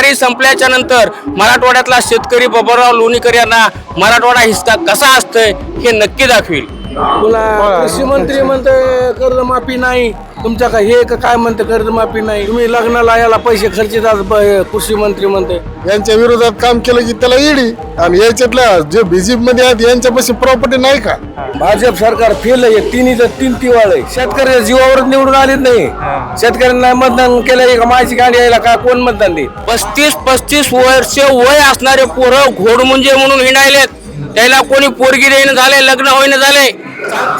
वारी संपल्याच्या नंतर मराठवाड्यातला शेतकरी बबनराव लोणीकर यांना मराठवाडा हिस्सा कसा असतोय हे नक्की दाखवेल. पुन्हा कृषी मंत्री म्हणते कर्जमाफी नाही. तुमच्या काय हे का काय म्हणते कर्जमाफी नाही. तुम्ही लग्नाला याला पैसे खर्चितात ब- हे कृषी मंत्री म्हणते यांच्या विरोधात काम केलं की त्याला ईडी आणि याच्यातल्या जे बीजेपी मध्ये आहेत यांच्यापाशी प्रॉपर्टी नाही का? भाजप सरकार फेल आहे. तिन्ही तीन तिवाळ. आहे शेतकऱ्याच्या जीवावर निवडून आलेच नाही. शेतकऱ्यांना मतदान केलं का माझी गाडी यायला का कोण मतदान दे पस्तीस पस्तीस वर्ष वय असणारे पोरं घोडमुंजे म्हणून हिंडायलेत. त्याला कोणी पोरगी देणं झाले लग्न होईन झाले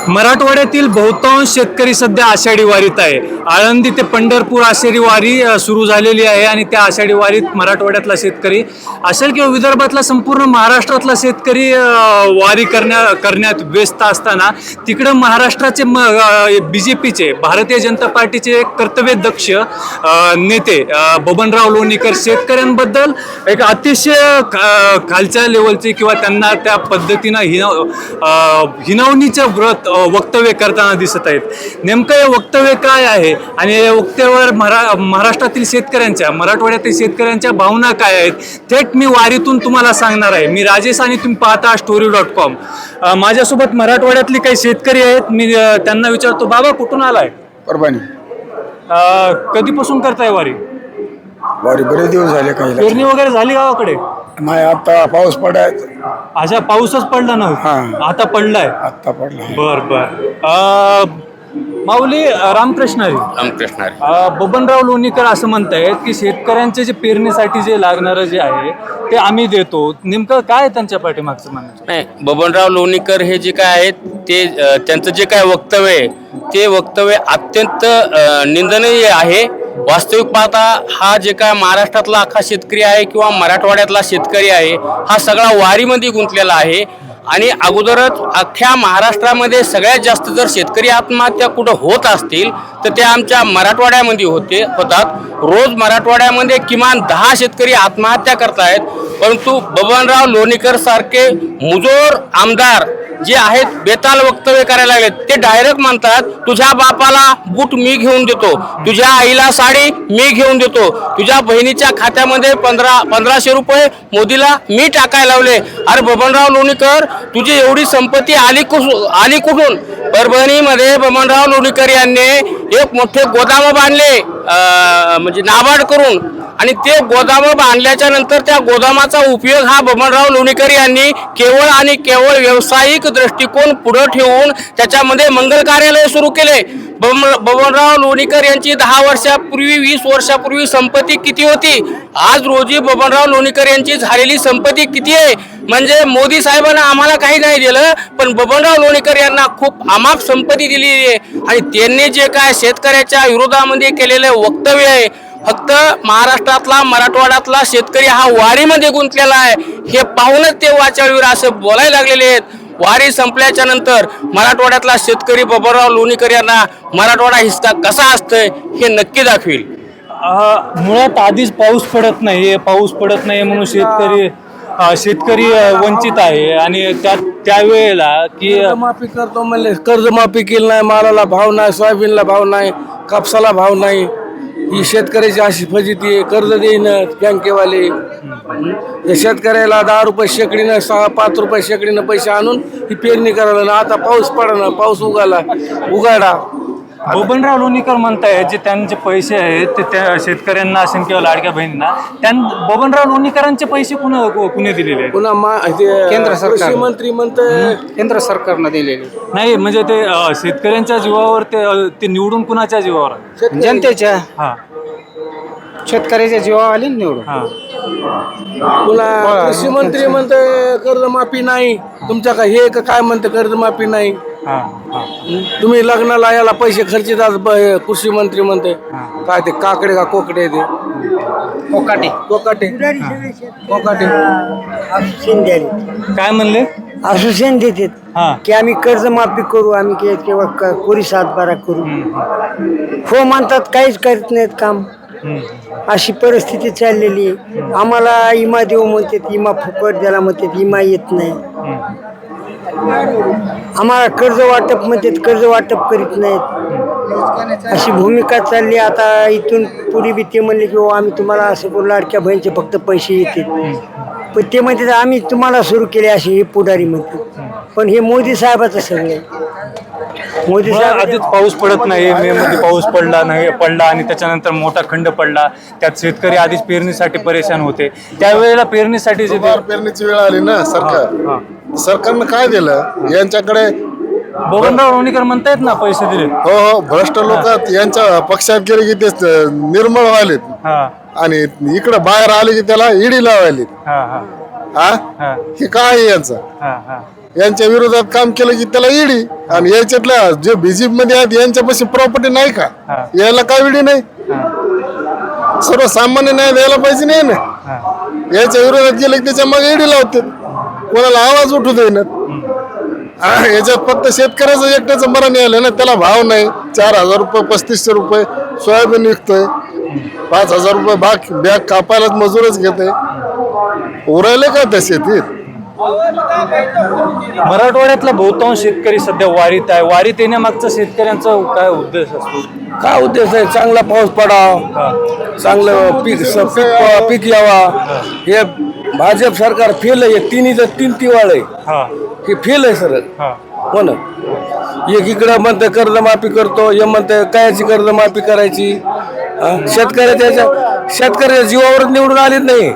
मराठवाड्यातील बहुतांश शेतकरी सध्या आषाढी वारीत आहे. आळंदी ते पंढरपूर आषाढी वारी सुरू झालेली आहे आणि त्या आषाढी वारीत मराठवाड्यातला शेतकरी असेल किंवा विदर्भातला संपूर्ण महाराष्ट्रातला शेतकरी वारी करण्या करण्यात व्यस्त असताना तिकडं महाराष्ट्राचे बी जे पीचे भारतीय जनता पार्टीचे एक कर्तव्यदक्ष नेते बबनराव लोणीकर शेतकऱ्यांबद्दल एक अतिशय खालच्या लेवलचे किंवा त्यांना त्या पद्धतीनं हिनव हिनवणीच्या अ, वक्तव्य करताना दिसत आहेत. नेमकं हे वक्तव्य काय आहे? आणि या वक्तव्यावर मरा महाराष्ट्रातील शेतकऱ्यांच्या मराठवाड्यातील शेतकऱ्यांच्या भावना काय आहेत? थेट मी वारीतून तुम्हाला सांगणार आहे. मी राजेश आणि तुम्ही पाहता स्टोरी डॉट कॉम माझ्यासोबत मराठवाड्यातले काही शेतकरी आहेत. मी त्यांना विचारतो बाबा कुठून आलाय? परभणी. कधीपासून करताय वारी? वारी बरेच दिवस झाले काही पेरणी वगैरे झाली गावाकडे? नाही आता पाऊस पडायचा. अशा पाऊसच पडला ना? हा. आता पडलाय? आता पडला. बर बर. माऊली रामकृष्ण हरी. रामकृष्ण हरी. अ, बबनराव लोणीकर असं म्हणतायत की शेतकऱ्यांचे जे पेरणीसाठी जे लागणारं जे आहे ते आम्ही देतो. नेमकं काय आहे त्यांच्या पाठीमागचं म्हणणं नाही बबनराव लोणीकर हे जे काय आहेत ते अ, त्यांचं जे काय वक्तव्य आहे ते वक्तव्य अत्यंत अ, निंदनीय आहे. वास्तविक पाहता हा जे काय महाराष्ट्रातला अख्खा शेतकरी आहे किंवा मराठवाड्यातला शेतकरी आहे हा सगळा वारीमध्ये गुंतलेला आहे. आणि अगोदरच अख्ख्या महाराष्ट्रामध्ये सगळ्यात जास्त जर शेतकरी आत्महत्या कुठं होत असतील तर त्या आमच्या मराठवाड्यामध्ये होते होतात. रोज मराठवाड्यामध्ये किमान दहा शेतकरी आत्महत्या करतायत. परंतु बबनराव लोणीकर सारखे मुजोर आमदार जे आहेत बेताल वक्तव्य करायला लागलेत ते डायरेक्ट म्हणतात तुझ्या बापाला बूट मी घेऊन देतो तुझ्या आईला साडी मी घेऊन देतो तुझ्या बहिणीच्या खात्यामध्ये पंधरा पंधराशे रुपये मोदीला मी टाकायला लावले. अरे बबनराव लोणीकर तुझी एवढी संपत्ती आली कुठून आली कुठून? परभणीमध्ये बबनराव लोणीकर यांनी एक मोठे गोदाम बांधले. म्हणजे नाबाड करून आणि ते गोदाम बांधल्याच्या नंतर त्या गोदामाचा उपयोग हा बबनराव लोणीकर यांनी केवळ आणि केवळ व्यावसायिक दृष्टिकोन पुढे ठेवून त्याच्यामध्ये मंगल कार्यालय सुरू केले. बबनराव लोणीकर यांची दहा वर्षापूर्वी वीस वर्षापूर्वी संपत्ती किती होती? आज रोजी बबनराव लोणीकर यांची झालेली संपत्ती किती आहे? म्हणजे मोदी साहेबांना आम्हाला काही नाही दिलं पण बबनराव लोणीकर यांना खूप अमाप संपत्ती दिली आहे. आणि त्यांनी जे काय शेतकऱ्याच्या विरोधामध्ये केलेलं वक्तव्य आहे फक्त महाराष्ट्रातला मराठवाड्यातला शेतकरी हा वारीमध्ये गुंतलेला आहे हे पाहूनच ते वाचाळवीर असं बोलायला लागलेले आहेत. वारी संपल्याच्या नंतर मराठवाड्यातला शेतकरी बबनराव लोणीकर यांना मराठवाडा हिस्सा कसा असतंय हे नक्की दाखवेल. मुळात आधीच पाऊस पडत नाही पाऊस पडत नाही म्हणून शेतकरी शेतकरी वंचित आहे. आणि त्या त्यावेळेला की कर्जमाफी करतो म्हणले कर्जमाफी केली नाही मालाला भाव नाही सोयाबीनला भाव नाही कापसाला भाव नाही. ही शेतकऱ्याची अशी फजिती आहे. कर्ज देईन बँकेवाले. या शेतकऱ्याला दहा रुपये शेकडीनं सहा पाच रुपये शेकडीनं पैसे आणून ही पेरणी करायला ना आता पाऊस पडना पाऊस उगाला. उगाडा बबनराव लोणीकर म्हणतायत जे त्यांचे पैसे आहेत ते त्या शेतकऱ्यांना असेल किंवा लाडक्या बहिणींना त्यां बबनराव लोणीकरांचे पैसे कुणा कुणी दिलेले आहेत? पुन्हा मा ते केंद्र सरकार. कृषी मंत्री म्हणते केंद्र सरकारनं दिलेली. नाही म्हणजे ते अ, शेतकऱ्यांच्या जीवावर ते अ, ते निवडून कुणाच्या जीवावर? जनतेच्या. हा. शेतकऱ्याच्या जीवावर आली ना निवडून. हा. पुन्हा कृषी मंत्री म्हणते कर्जमाफी नाही. तुमच्या काय हे का काय म्हणते कर्जमाफी नाही. तुम्ही लग्नाला याला पैसे खर्चितात ब- हे कृषी मंत्री म्हणते. काय ते काकडे का कोकडे ते? कोकाटे. कोकाटे. कोकाटे. काय म्हणले? आश्वासन देतात हा. की आम्ही कर्जमाफी करू आम्ही के- किंवा क- कोरी सातबारा करू. हो म्हणतात काहीच करत नाहीत काम. अशी परिस्थिती चाललेली आहे. आम्हाला इमा देऊ म्हणतात इमा फुकट द्यायला म्हणतात इमा येत नाही. आम्हाला कर्ज वाटप म्हणतात कर्ज वाटप करीत नाहीत. अशी भूमिका चालली आता इथून पुढे बी ते म्हणले की "हो, आम्ही तुम्हाला असं बोलू लाडक्या बहिणीचे फक्त पैसे येतील. पण ते म्हणते आम्ही तुम्हाला सुरू केले असे हे पुढारी म्हणते. पण हे मोदी साहेबाचं सगळं आहे. मोदी साहेब आधीच पाऊस पडत नाही मे मध्ये पाऊस पडला नाही पडला आणि त्याच्यानंतर मोठा खंड पडला. त्यात शेतकरी आधीच पेरणीसाठी परेशान होते. त्यावेळेला पेरणीसाठी पेरणीची वेळ आली ना सरकार. सरकारनं काय दिलं? यांच्याकडे बबनराव लोणीकर म्हणतायत ना पैसे दिले हो हो भ्रष्ट लोक यांच्या पक्षात गेले की ते निर्मळ व्हायलेत. हा. आणि इकडे बाहेर आले की त्याला इडी लावायली हा हा. हा? हा. हे काय आहे यांचं? हा हा. यांच्या विरोधात काम केलं की त्याला ईडी. आणि याच्यातल्या जे बीजेपी मध्ये आहेत यांच्यापाशी प्रॉपर्टी नाही का? हा. यायला काय ईडी नाही? सर्वसामान्य न्याय द्यायला पाहिजे नाही ना? हा. याच्या विरोधात गेले की त्याच्यामागे ईडी लावते कोणाला आवाज उठू देणार याच्यात फक्त शेतकऱ्याचं एकट्याचं मरण आलं ना त्याला भाव नाही. चार हजार रुपये पस्तीसशे रुपये सोयाबीन विकतोय. पाच हजार रुपये बाग बॅग कापायलाच मजूरच घेते उरायले का त्या शेतीत? मराठवाड्यातला बहुतांश शेतकरी सध्या वारीत आहे. वारीत येण्यामागचा शेतकऱ्यांचा काय उद्देश असतो? काय उद्देश आहे? चांगला पाऊस पडावा. चांगलं पीक स- पीक पीक यावा. हे भाजप सरकार फेल आहे तिन्हीचं तीन तिवाळ. आहे हा फेल आहे सर हा. ना? एक इकडं म्हणतं कर्जमाफी करतो हे म्हणतं कायची कर्जमाफी करायची? शेतकऱ्याच्या शेतकऱ्याच्या जीवावर निवडून आलेच नाही.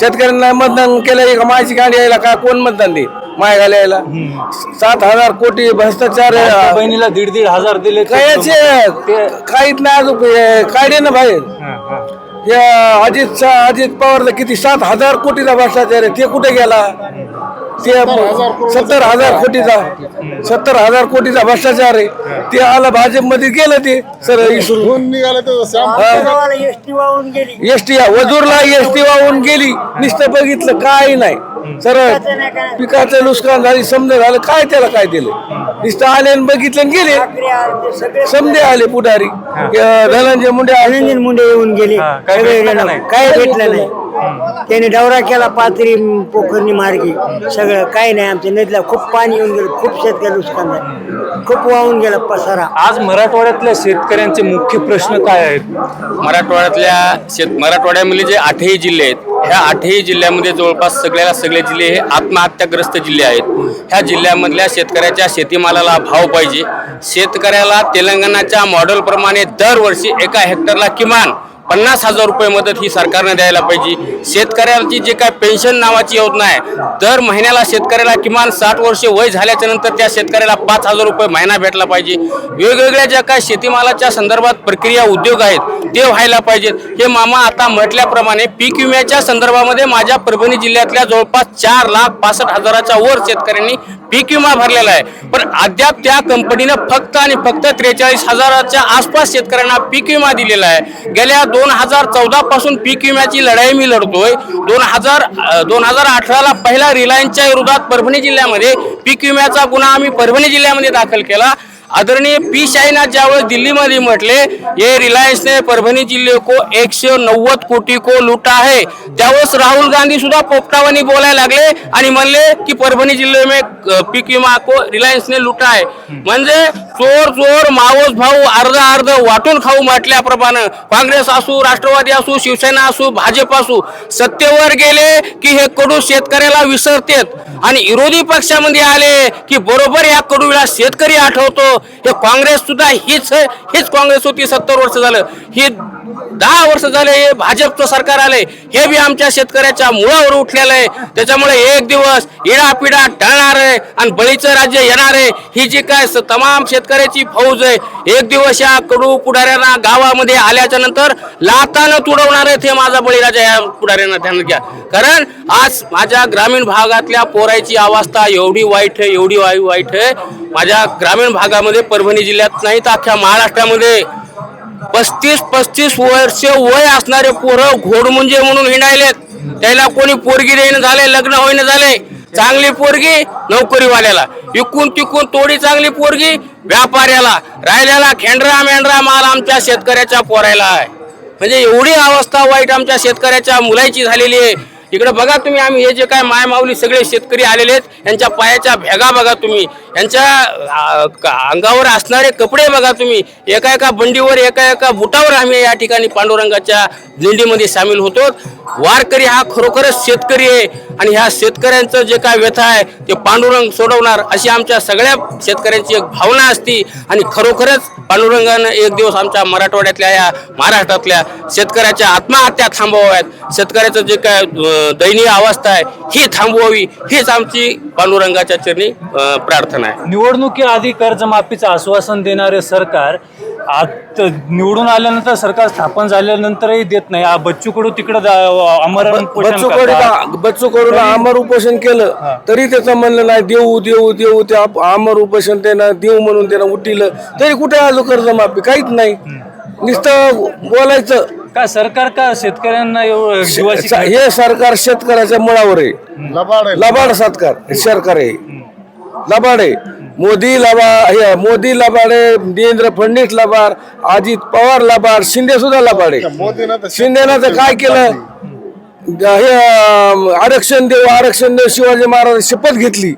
शेतकऱ्यांना मतदान केलं का माझी गाडी यायला का? कोण मतदान दे माय घाला यायला. सात हजार कोटी भ्रष्टाचार. बहिणीला दीड दीड हजार दिले. काहीच नाही अजून. काढे ना बाहेर. हा, हा. या अजित अजित पवारला किती? सात हजार कोटीचा भ्रष्टाचार आहे ते कुठे गेला? ते सत्तर हजार कोटीचा सत्तर हजार कोटीचा. भ्रष्टाचार आहे ते आला भाजपमध्ये गेलं ते सर इसरून एसटी वाहून गेली. एसटी वजूरला एसटी वाहून गेली. नुसतं बघितलं काय नाही. सर पिकाचं नुकसान झाली समजा झालं काय त्याला काय दिलं? नुसतं आले आणि बघितलं आणि गेले. समजे आले पुढारी. धनंजय मुंडे धनंजय मुंडे येऊन गेले. काय भेटलं. नाही? त्याने दौरा केला पाथरी पोखरणी मार्गी. सगळं काही नाही आमच्या नदीला खूप पाणी येऊन गेलं खूप शेतकरी नुकसान झालं. खूप वाहून गेला पसारा. आज मराठवाड्यातल्या शेतकऱ्यांचे मुख्य प्रश्न काय आहेत? मराठवाड्यातल्या शेत मराठवाड्यामधले जे आठही जिल्हे आहेत ह्या आठही जिल्ह्यामध्ये जवळपास सगळ्याला सगळे जिल्हे हे आत्महत्याग्रस्त जिल्हे आहेत. ह्या जिल्ह्यामधल्या शेतकऱ्याच्या शेतीमालाला भाव पाहिजे. शेतकऱ्याला तेलंगणाच्या मॉडेलप्रमाणे दरवर्षी एका हेक्टरला किमान पन्नास हजार रुपये मदत ही सरकारनं द्यायला पाहिजे. शेतकऱ्याची जे काय पेन्शन नावाची योजना आहे दर महिन्याला शेतकऱ्याला किमान साठ वर्ष वय झाल्याच्यानंतर त्या शेतकऱ्याला पाच हजार रुपये महिना भेटला पाहिजे. वेगवेगळ्या ज्या काय शेतीमालाच्या संदर्भात प्रक्रिया उद्योग आहेत ते व्हायला पाहिजेत. हे मामा आता म्हटल्याप्रमाणे पीक विम्याच्या संदर्भामध्ये माझ्या परभणी जिल्ह्यातल्या जवळपास चार लाख पासष्ट हजाराच्या वर शेतकऱ्यांनी पीक विमा भरलेला आहे. पण अद्याप त्या कंपनीनं फक्त आणि फक्त त्रेचाळीस हजाराच्या आसपास शेतकऱ्यांना पीक विमा दिलेला आहे. गेल्या दोन हजार चौदा पासून पीक विम्याची लढाई मी लढतोय. दोन हजार दोन हजार अठराला पहिला रिलायन्सच्या विरोधात परभणी जिल्ह्यामध्ये पीक विम्याचा गुन्हा आम्ही परभणी जिल्ह्यामध्ये दाखल केला. आदरणीय पी शाईना ज्यावेळेस दिल्लीमध्ये म्हटले हे रिलायन्सने परभणी जिल्हे को एकशे नव्वद कोटी को लुटा आहे. त्यावेळेस राहुल गांधी सुद्धा पोपटावानी बोलायला लागले आणि म्हणले की परभणी जिल्हे में पीक विमा को रिलायन्सने लुटा आहे. म्हणजे चोर चोर मावस भाऊ अर्ध अर्ध वाटून खाऊ म्हटल्याप्रमाणे काँग्रेस असू राष्ट्रवादी असू शिवसेना असू भाजप असू सत्तेवर गेले की हे कडू शेतकऱ्याला विसरतेत. आणि विरोधी पक्षामध्ये आले की बरोबर या कडूला शेतकरी आठवतो. हे काँग्रेस सुद्धा हीच हीच काँग्रेस होती सत्तर वर्ष झालं. ही दहा वर्ष झाले हे भाजपचं सरकार आले हे बी आमच्या शेतकऱ्याच्या मुळावर उठलेलं आहे. त्याच्यामुळे एक दिवस इडापिडा टळणार आहे आणि बळीचं राज्य येणार आहे. ही जी काय स- तमाम शेतकऱ्याची फौज आहे एक दिवस या कडू पुढाऱ्यांना गावामध्ये आल्याच्यानंतर लातानं तुडवणार आहेत हे माझा बळीराजा या पुढाऱ्यांना ध्यान घ्या. कारण आज माझ्या ग्रामीण भागातल्या पोरायची अवस्था एवढी वाईट आहे एवढी वाई- वाईट आहे. माझ्या ग्रामीण भागामध्ये परभणी जिल्ह्यात नाही तर अख्ख्या महाराष्ट्रामध्ये पस्तीस पस्तीस वर्ष वय असणारे पोरं घोडमुंजे म्हणून हिंडायलेत. त्याला कोणी पोरगी देणं झाले लग्न होईन झाले चांगली पोरगी नोकरीवाल्याला. इकून तिकून तोडी चांगली पोरगी व्यापाऱ्याला. राहिल्याला खेंडरा मेंढरा माल आमच्या शेतकऱ्याच्या पोरायला आहे. म्हणजे एवढी अवस्था वाईट आमच्या शेतकऱ्याच्या मुलाची झालेली आहे. इकडे बघा तुम्ही आम्ही हे जे काय मायमाऊली सगळे शेतकरी आलेले आहेत यांच्या पायाच्या भेगा बघा तुम्ही. यांच्या अंगावर असणारे कपडे बघा तुम्ही. एका एका बंडीवर एका एका बुटावर आम्ही या ठिकाणी पांडुरंगाच्या दिंडीमध्ये सामील होतो. वारकरी हा खरोखरच शेतकरी आहे. आणि ह्या शेतकऱ्यांचं जे काय व्यथा आहे ते पांडुरंग सोडवणार अशी आमच्या सगळ्या शेतकऱ्यांची एक भावना असती. आणि खरोखरच पांडुरंगानं एक दिवस आमच्या मराठवाड्यातल्या या महाराष्ट्रातल्या शेतकऱ्याच्या आत्महत्या थांबवाव्यात. शेतकऱ्याचं जे काय दयनीय अवस्था आहे ही थांबवावी हीच आमची पांडुरंगाच्या चरणी प्रार्थना आहे. निवडणुकीआधी कर्जमाफीचं आश्वासन देणारे सरकार आत निवडून आल्यानंतर सरकार स्थापन झाल्यानंतरही देत नाही. आ, बच्चू कडू तिकडे अमरण उपोषण बच्चू करतात. कडूला बच्चू कडूला आमर उपोषण केलं तरी त्याचं म्हणलं नाही देऊ देऊ देऊ ते आप- आमर उपोषण त्यानं देऊ म्हणून त्यानं उठिलं. तरी कुठे आलो कर्जमाफी? काहीच नाही. नुसतं बोलायचं. का सरकार का शेतकऱ्यांना एवढं जीवाशी श- हे सरकार शेतकऱ्याच्या मुळावर आहे. लबाड. लबाड सरकार सरकार आहे. लबाड आहे. मोदी लबा हे मोदी लबाड आहे देवेंद्र फडणवीस लबाड अजित पवार लबाड शिंदे सुद्धा लबाड आहे. शिंदेनं तर काय केलं? हे आरक्षण देऊ आरक्षण देऊ शिवाजी महाराज शपथ घेतली.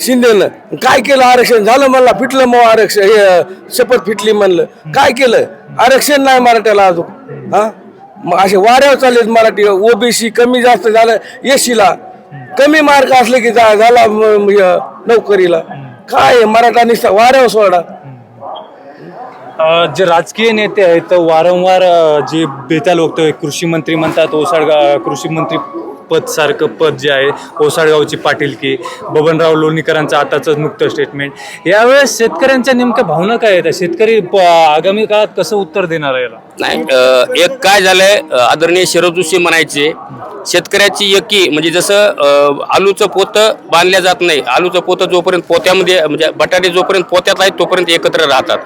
शिंदेनं. काय केलं आरक्षण? झालं म्हणला फिटलं मग आरक्षण हे शपथ फिटली म्हणलं. काय केलं? आरक्षण नाही मराठ्याला अजून. हा? मग असे वाऱ्यावर चाललेत मराठी ओबीसी कमी जास्त झालं एसीला. कमी मार्क असले की झाला नोकरीला. काय आहे, मराठा निसता वाऱ्यावर सोडा. अ, जे राजकीय नेते आहेत वारंवार अ, जे बेताल वक्तव्य कृषी मंत्री म्हणतात ओसाड कृषी मंत्री पद सारखं पद जे आहे ओसाडगावची पाटीलकी बबनराव लोणीकरांचं आताचं नुकतं स्टेटमेंट यावेळेस शेतकऱ्यांच्या नेमक्या भावना काय आहेत? शेतकरी आगामी काळात कसं उत्तर देणार आहे याला? नाही एक काय झालंय आदरणीय शरद जोशी म्हणायचे शेतकऱ्याची एकी म्हणजे जसं आलूचं पोतं बांधल्या जात नाही आलूचं पोतं जोपर्यंत पोत्यामध्ये म्हणजे बटाटे जोपर्यंत पोत्यात आहेत तोपर्यंत एकत्र राहतात.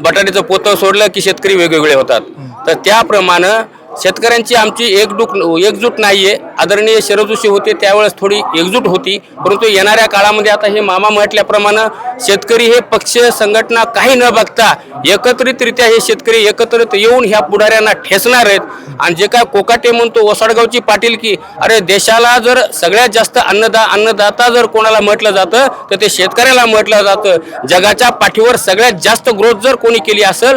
बटाट्याचं पोतं सोडलं की शेतकरी वेगवेगळे होतात. तर त्याप्रमाणे शेतकऱ्यांची आमची एकजूट एकजूट आहे आदरणीय शरद जोशी होते त्यावेळेस थोडी एकजूट होती. परंतु येणाऱ्या काळामध्ये आता हे मामा म्हटल्याप्रमाणे शेतकरी हे पक्ष संघटना काही न बघता एकत्रितरित्या हे शेतकरी एकत्रित येऊन ह्या पुढाऱ्यांना ठेचणार आहेत. आणि जे काय कोकाटे म्हणतो ओसाडगावची पाटील की अरे देशाला जर सगळ्यात जास्त अन्नदा अन्नदाता जर कोणाला म्हटलं जातं तर ते शेतकऱ्याला म्हटलं जातं. जगाच्या पाठीवर सगळ्यात जास्त ग्रोथ जर कोणी केली असेल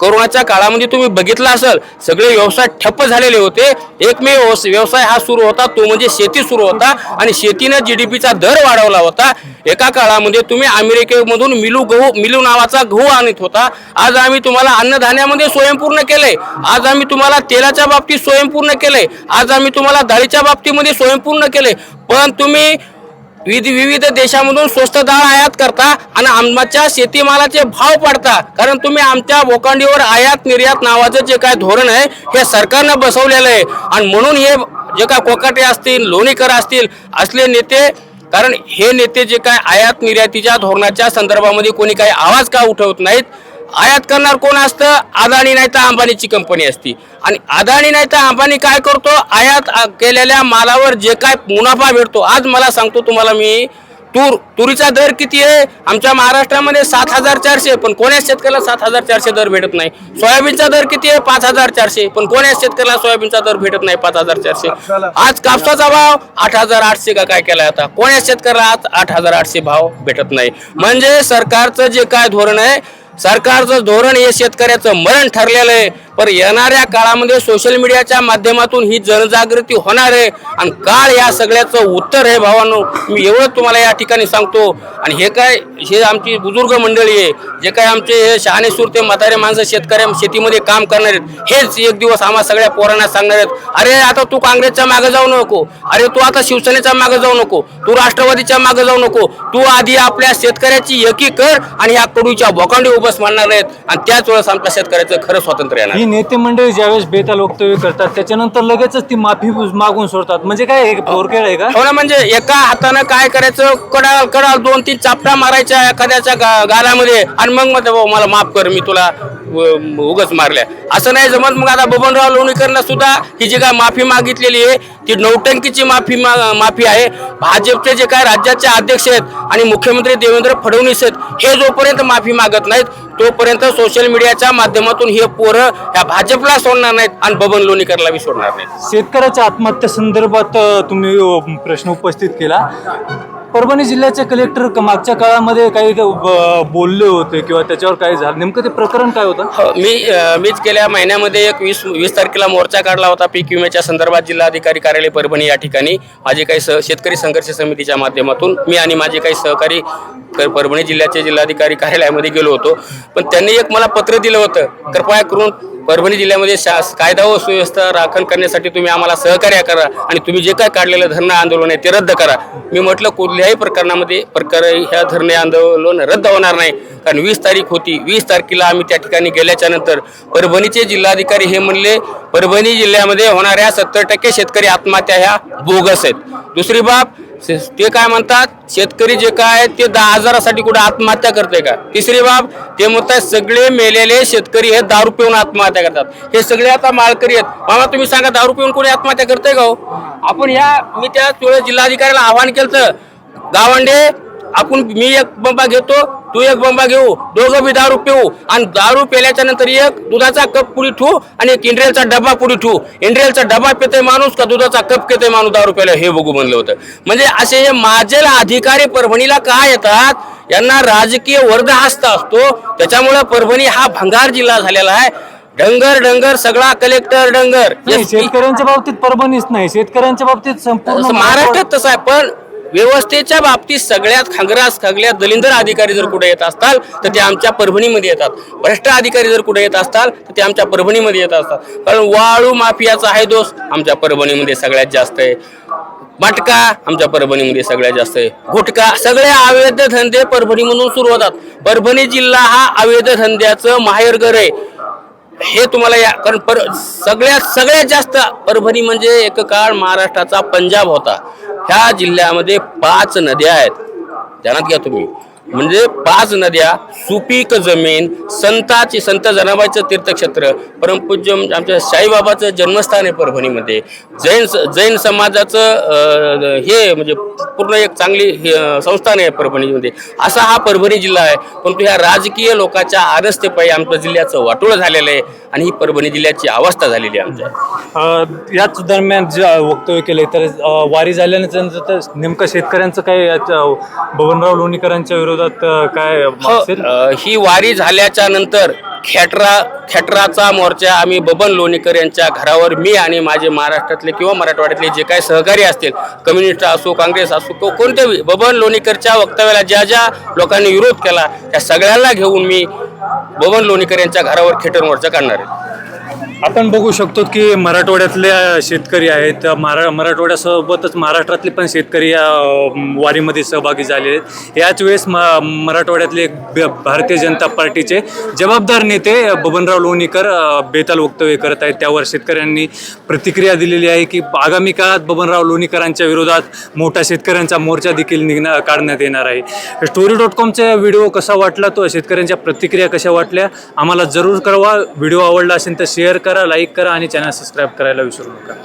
कोरोनाच्या काळामध्ये तुम्ही बघितलं असेल सगळे व्यवसाय ठप्प झालेले होते. एकमेव व्यवस- व्यवसाय हा सुरू होता तो म्हणजे शेती सुरू होता आणि शेतीनं जी डी पीचा दर वाढवला होता. एका काळामध्ये तुम्ही अमेरिकेमधून मिलू गहू मिलू नावाचा गहू आणत होता. आज आम्ही तुम्हाला अन्नधान्यामध्ये स्वयंपूर्ण केलंय. आज आम्ही तुम्हाला तेलाच्या बाबतीत स्वयंपूर्ण केलंय. आज आम्ही तुम्हाला डाळीच्या बाबतीमध्ये स्वयंपूर्ण केले पण तुम्ही विविध विविध देशामधून स्वस्त डाळ आयात करता आणि आमच्या शेतीमालाचे भाव पाडता. कारण तुम्ही आमच्या बोकांडीवर आयात निर्यात नावाचं जे काय धोरण आहे हे सरकारनं बसवलेलं आहे. आणि म्हणून हे जे काय कोकाटे असतील लोणीकर असतील असले नेते कारण हे नेते जे काय आयात निर्यातीच्या धोरणाच्या संदर्भामध्ये कोणी काही आवाज का उठवत नाहीत आयात करणार कोण असतं? अदानी नाही तर अंबानीची कंपनी असती. आणि अदानी नाही तर अंबानी काय करतो? आयात केलेल्या मालावर जे काय मुनाफा भेटतो आज मला सांगतो तुम्हाला मी. तूर तुरीचा दर किती आहे? आमच्या महाराष्ट्रामध्ये सात हजार चारशे पण कोण्याच शेतकऱ्याला सात हजार चारशे दर भेटत नाही? सोयाबीनचा दर किती आहे? पाच हजार चारशे पण कोण्याच शेतकऱ्याला सोयाबीनचा दर भेटत नाही पाच हजार चारशे? आज कापसाचा भाव आठ हजार आठशे का काय केलाय आता? कोण्याच शेतकऱ्याला आज आठ हजार आठशे भाव भेटत नाही? म्हणजे सरकारचं जे काय धोरण आहे सरकारचं धोरण हे शेतकऱ्याचं मरण ठरलेलं आहे. पण येणाऱ्या काळामध्ये सोशल मीडियाच्या माध्यमातून ही जनजागृती होणार आहे. आणि काळ या सगळ्याचं उत्तर आहे भावांनो. मी एवढं तुम्हाला या ठिकाणी सांगतो. आणि हे काय हे आमची बुजुर्ग मंडळी आहे जे काय आमचे हे शहाणे सुरते म्हातारे माणसं शेतकऱ्या शेतीमध्ये काम करणार आहेत हेच एक दिवस आम्हा सगळ्या पोरांना सांगणार आहेत. अरे आता तू काँग्रेसच्या मागे जाऊ नको. अरे तू आता शिवसेनेच्या मागे जाऊ नको. तू राष्ट्रवादीच्या मागे जाऊ नको. तू आधी आपल्या शेतकऱ्याची एकी कर आणि ह्या कडूच्या भोकांडी उभस मांडणार आहेत. आणि त्याच वेळेस आमच्या शेतकऱ्याचं खरं स्वातंत्र्य येणार. ही नेते मंडळी ज्यावेळेस बेताल वक्तव्य करतात त्याच्यानंतर लगेचच ती माफी मागून सोडतात. म्हणजे काय हे आहे का? हो ना म्हणजे एका हातानं काय करायचं कडाल कडाल दोन तीन चापटा मारायच्या एखाद्याच्या गा- गालामध्ये आणि मग मग भाऊ मला माफ कर मी तुला उगच उगाच मारल्या. असं नाही जमत. मग आता बबनराव लोणीकरनं सुद्धा ही जी काय माफी मागितलेली आहे ती नौटंकीची माफी मा- माफी आहे. भाजपचे जे काय राज्याचे अध्यक्ष आहेत आणि मुख्यमंत्री देवेंद्र फडणवीस आहेत हे जोपर्यंत माफी मागत नाहीत तोपर्यंत सोशल मीडियाच्या माध्यमातून हे पोरं ह्या भाजपला सोडणार नाहीत आणि बबन लोणीकरला बी सोडणार नाहीत. शेतकऱ्याच्या आत्महत्या संदर्भात तुम्ही प्रश्न उपस्थित केला. परभणी जिल्ह्याचे कलेक्टर क- मागच्या काळामध्ये काही ब- बोलले होते किंवा त्याच्यावर काय झालं? नेमकं ते प्रकरण काय होतं? हो, मी अ, मीच गेल्या महिन्यामध्ये एक वीस वीस तारखेला मोर्चा काढला होता. पीक विम्याच्या संदर्भात जिल्हाधिकारी कार्यालय परभणी या ठिकाणी. माझे काही सह शेतकरी संघर्ष समितीच्या माध्यमातून मी आणि माझे काही सहकारी क- परभणी जिल्ह्याचे जिल्हाधिकारी कार्यालयामध्ये गेलो होतो. पण त्यांनी एक मला पत्र दिलं होतं. कृपया करून परभणी जिल्ह्यामध्ये शास कायदा व सुव्यवस्था राखण करण्यासाठी तुम्ही आम्हाला सहकार्य करा आणि तुम्ही जे काय काढलेलं धरणं आंदोलन आहे ते रद्द करा. मी म्हटलं कुठल्याही प्रकरणामध्ये प्रकार ह्या धरणे आंदोलन रद्द होणार नाही. कारण वीस तारीख होती. वीस तारखेला आम्ही त्या ठिकाणी गेल्याच्यानंतर परभणीचे जिल्हाधिकारी हे म्हणले परभणी जिल्ह्यामध्ये होणाऱ्या सत्तर टक्के शेतकरी आत्महत्या ह्या बोगस आहेत. दुसरी बाब शे- ते काय म्हणतात शेतकरी जे काय ते दहा हजारासाठी कुठे आत्महत्या करते का? तिसरी बाब ते म्हणतात सगळे मेलेले शेतकरी हे दारू पिऊन आत्महत्या करतात. हे सगळे आता माळकरी आहेत. मामा तुम्ही सांगा दारू पिऊन कोणी आत्महत्या करते का हो? आपण ह्या मी त्या वेळेस जिल्हाधिकाऱ्याला आव्हान केलं गावंडे आपण मी एक बंबा घेतो तू एक बंबा घेऊ दोघं बी दारू पिऊ. आणि दारू प्याल्याच्या नंतर एक दुधाचा कप पुढे ठेवू आणि एक इंड्रेलचा डबा पुढे ठेवू. इंड्रेलचा डबा पिते माणूस का दुधाचा कप पिते माणूस दारू प्यायला? हे बघू म्हणलं होतं. म्हणजे असे हे माझे अधिकारी परभणीला का येतात? यांना राजकीय वर्गहस्त असतो. त्याच्यामुळे परभणी हा भंगार जिल्हा झालेला आहे. डंगर डंगर सगळा कलेक्टर डंगर. शेतकऱ्यांच्या बाबतीत परभणीच नाही. शेतकऱ्यांच्या बाबतीत संपूर्ण महाराष्ट्रात तसं आहे पण व्यवस्थेच्या बाबतीत सगळ्यात खांगरास खगल्या दलिंदर अधिकारी जर कुठे येत असताल तर ते आमच्या परभणीमध्ये येतात. भ्रष्ट अधिकारी जर कुठे येत असताल तर ते आमच्या परभणीमध्ये येत असतात. कारण वाळू माफियाचा आहे दोष आमच्या परभणीमध्ये सगळ्यात जास्त आहे. मटका आमच्या परभणीमध्ये सगळ्यात जास्त आहे. गुटखा सगळे अवैध धंदे परभणीमधून सुरू होतात. परभणी जिल्हा हा अवैध धंद्याचं माहेरघर आहे. हे तुम्हाला या कारण पर सगळ्यात सगळ्यात जास्त परभणी म्हणजे एक काळ महाराष्ट्राचा पंजाब होता. ह्या जिल्ह्यामध्ये पाच नद्या आहेत. ध्यानात घ्या तुम्ही. म्हणजे पाच नद्या सुपीक जमीन संताची संत जनाबाईचं तीर्थक्षेत्र परमपूज्य आमच्या साईबाबाचं जन्मस्थान आहे परभणीमध्ये. जैन जैन समाजाचं हे म्हणजे पूर्ण एक चांगली संस्थान आहे परभणीमध्ये. असा हा परभणी जिल्हा आहे परंतु ह्या राजकीय लोकांच्या आरस्तेपायी आमच्या जिल्ह्याचं वाटोळ झालेलं आहे आणि ही परभणी जिल्ह्याची अवस्था झालेली आहे आमच्या. याच दरम्यान जे वक्तव्य केले तर वारी झाल्यानंतर तर नेमकं शेतकऱ्यांचं काय बबनराव लोणीकरांच्या विरोधात अ, काय हो, असेल अ, ही वारी झाल्याच्यानंतर खेटरा खेटराचा मोर्चा आम्ही बबन लोणीकर यांच्या घरावर मी आणि माझे महाराष्ट्रातले किंवा मराठवाड्यातले जे काही सहकारी असतील कम्युनिस्ट असो काँग्रेस असो को- कोणतेही बबन लोणीकरच्या वक्तव्याला ज्या ज्या लोकांनी विरोध केला त्या सगळ्यांना घेऊन मी बबन लोणीकर यांच्या घरावर खेटर मोर्चा काढणार आहे. आपण बघू शकतो की मराठवाड्यातले शेतकरी आहेत मरा मराठवाड्यासोबतच महाराष्ट्रातले पण शेतकरी या वारीमध्ये सहभागी झालेले आहेत. याच वेळेस म मराठवाड्यातले एक भारतीय जनता पार्टीचे जबाबदार नेते बबनराव लोणीकर बेताल वक्तव्य करत आहेत. त्यावर शेतकऱ्यांनी प्रतिक्रिया दिलेली आहे की आगामी काळात बबनराव लोणीकरांच्या विरोधात मोठा शेतकऱ्यांचा मोर्चा देखील निघणार काढण्यात येणार आहे. स्टोरी डॉट कॉमचा व्हिडिओ कसा वाटला? तो शेतकऱ्यांच्या प्रतिक्रिया कशा वाटल्या? आम्हाला जरूर कळवा. व्हिडिओ आवडला असेल तर शेअर करा लाईक करा आणि चॅनल सबस्क्राईब करायला विसरू नका.